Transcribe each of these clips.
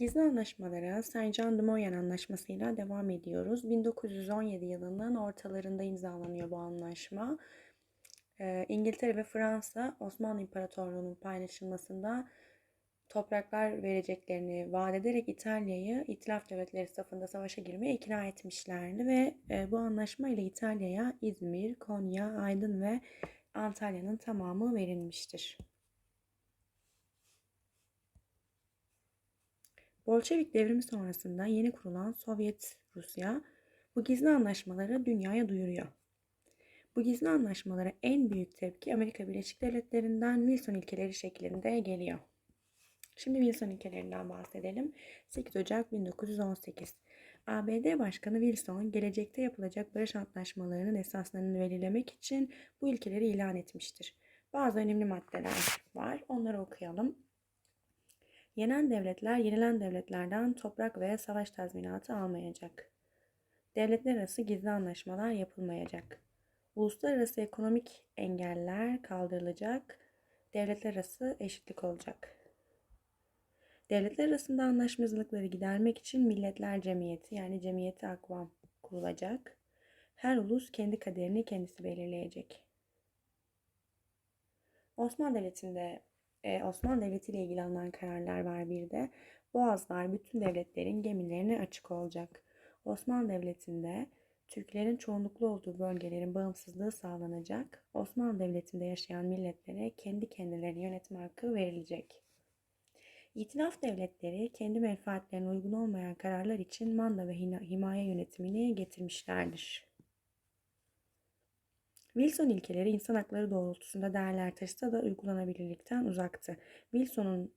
Gizli anlaşmalara Saint-Jean de anlaşmasıyla devam ediyoruz. 1917 yılının ortalarında imzalanıyor bu anlaşma. Ee, İngiltere ve Fransa Osmanlı İmparatorluğu'nun paylaşılmasında topraklar vereceklerini vaat ederek İtalya'yı İtilaf devletleri safında savaşa girmeye ikna etmişlerdi ve e, bu anlaşma ile İtalya'ya İzmir, Konya, Aydın ve Antalya'nın tamamı verilmiştir. Bolşevik devrimi sonrasında yeni kurulan Sovyet Rusya bu gizli anlaşmaları dünyaya duyuruyor. Bu gizli anlaşmalara en büyük tepki Amerika Birleşik Devletleri'nden Wilson ilkeleri şeklinde geliyor. Şimdi Wilson ilkelerinden bahsedelim. 8 Ocak 1918. ABD Başkanı Wilson gelecekte yapılacak barış antlaşmalarının esaslarını belirlemek için bu ilkeleri ilan etmiştir. Bazı önemli maddeler var. Onları okuyalım. Yenen devletler yenilen devletlerden toprak ve savaş tazminatı almayacak. Devletler arası gizli anlaşmalar yapılmayacak. Uluslararası ekonomik engeller kaldırılacak. Devletler arası eşitlik olacak. Devletler arasında anlaşmazlıkları gidermek için Milletler Cemiyeti yani Cemiyeti Akvam kurulacak. Her ulus kendi kaderini kendisi belirleyecek. Osmanlı Devleti'nde e, Osmanlı Devleti ile ilgili alınan kararlar var bir de. Boğazlar bütün devletlerin gemilerine açık olacak. Osmanlı Devleti'nde Türklerin çoğunluklu olduğu bölgelerin bağımsızlığı sağlanacak. Osmanlı Devleti'nde yaşayan milletlere kendi kendilerini yönetme hakkı verilecek. İtilaf devletleri kendi menfaatlerine uygun olmayan kararlar için manda ve himaye yönetimini getirmişlerdir. Wilson ilkeleri insan hakları doğrultusunda değerler taşısa da uygulanabilirlikten uzaktı. Wilson'un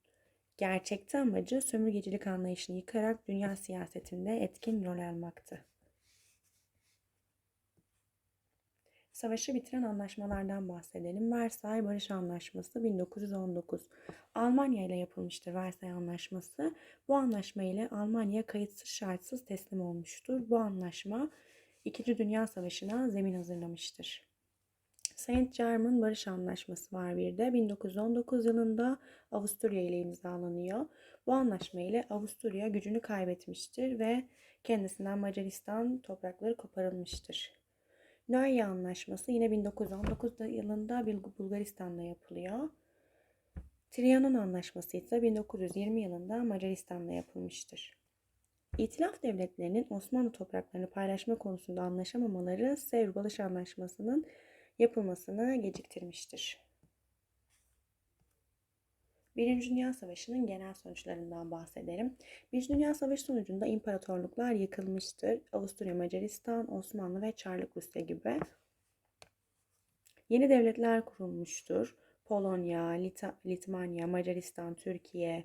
gerçekte amacı sömürgecilik anlayışını yıkarak dünya siyasetinde etkin rol almaktı. Savaşı bitiren anlaşmalardan bahsedelim. Versay Barış Anlaşması 1919. Almanya ile yapılmıştır Versay Anlaşması. Bu anlaşma ile Almanya kayıtsız şartsız teslim olmuştur. Bu anlaşma İkinci Dünya Savaşı'na zemin hazırlamıştır. Saint Germain Barış Anlaşması var bir de. 1919 yılında Avusturya ile imzalanıyor. Bu anlaşma ile Avusturya gücünü kaybetmiştir ve kendisinden Macaristan toprakları koparılmıştır. Nöye Anlaşması yine 1919 yılında Bulgaristan'da yapılıyor. Trianon Anlaşması ise 1920 yılında Macaristan'da yapılmıştır. İtilaf devletlerinin Osmanlı topraklarını paylaşma konusunda anlaşamamaları Sevr Barış Anlaşması'nın yapılmasını geciktirmiştir. Birinci Dünya Savaşı'nın genel sonuçlarından bahsedelim. Birinci Dünya Savaşı sonucunda imparatorluklar yıkılmıştır. Avusturya, Macaristan, Osmanlı ve Çarlık Rusya gibi. Yeni devletler kurulmuştur. Polonya, Lit Litvanya, Macaristan, Türkiye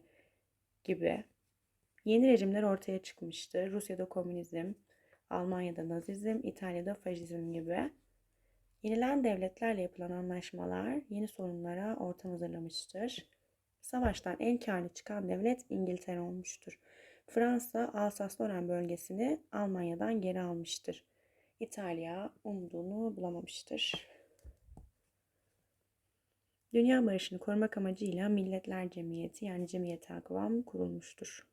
gibi. Yeni rejimler ortaya çıkmıştır. Rusya'da komünizm, Almanya'da nazizm, İtalya'da faşizm gibi. Yenilen devletlerle yapılan anlaşmalar yeni sorunlara ortam hazırlamıştır. Savaştan en karlı çıkan devlet İngiltere olmuştur. Fransa Alsas-Lorraine bölgesini Almanya'dan geri almıştır. İtalya umduğunu bulamamıştır. Dünya barışını korumak amacıyla Milletler Cemiyeti yani Cemiyet Akvam kurulmuştur.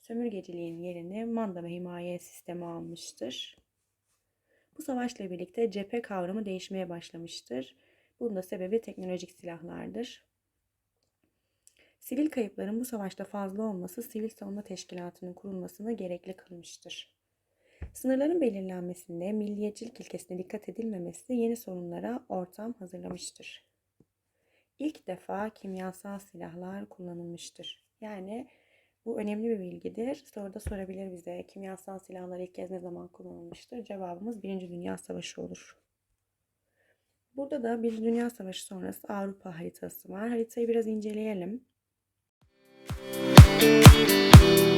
Sömürgeciliğin yerini manda ve himaye sistemi almıştır. Bu savaşla birlikte cephe kavramı değişmeye başlamıştır. Bunun da sebebi teknolojik silahlardır. Sivil kayıpların bu savaşta fazla olması sivil savunma teşkilatının kurulmasını gerekli kılmıştır. Sınırların belirlenmesinde milliyetçilik ilkesine dikkat edilmemesi yeni sorunlara ortam hazırlamıştır. İlk defa kimyasal silahlar kullanılmıştır. Yani bu önemli bir bilgidir. Soruda sorabilir bize kimyasal silahlar ilk kez ne zaman kullanılmıştır? Cevabımız Birinci Dünya Savaşı olur. Burada da Birinci Dünya Savaşı sonrası Avrupa haritası var. Haritayı biraz inceleyelim. Müzik